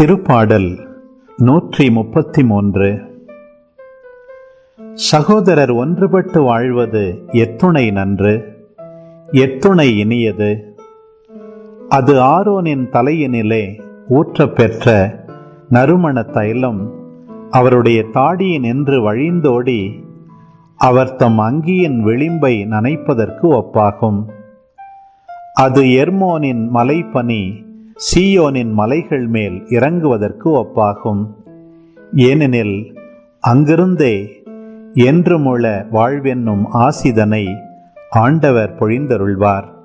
திருப்பாடல் நூற்றி முப்பத்தி மூன்று சகோதரர் ஒன்றுபட்டு வாழ்வது எத்துணை நன்று எத்துணை இனியது. அது ஆரோனின் தலையினிலே ஊற்றப்பெற்ற நறுமண தைலம் அவருடைய தாடியின் என்று வழிந்தோடி அவர் தம் அங்கியின் விளிம்பை நனைப்பதற்கு ஒப்பாகும். அது எர்மோனின் மலைப்பனி சீயோனின் மலைகள் மேல் இறங்குவதற்கு ஒப்பாகும். ஏனெனில் அங்கிருந்தே என்றுமுள்ள வாழ்வென்னும் ஆசிதனை ஆண்டவர் பொழிந்தருள்வார்.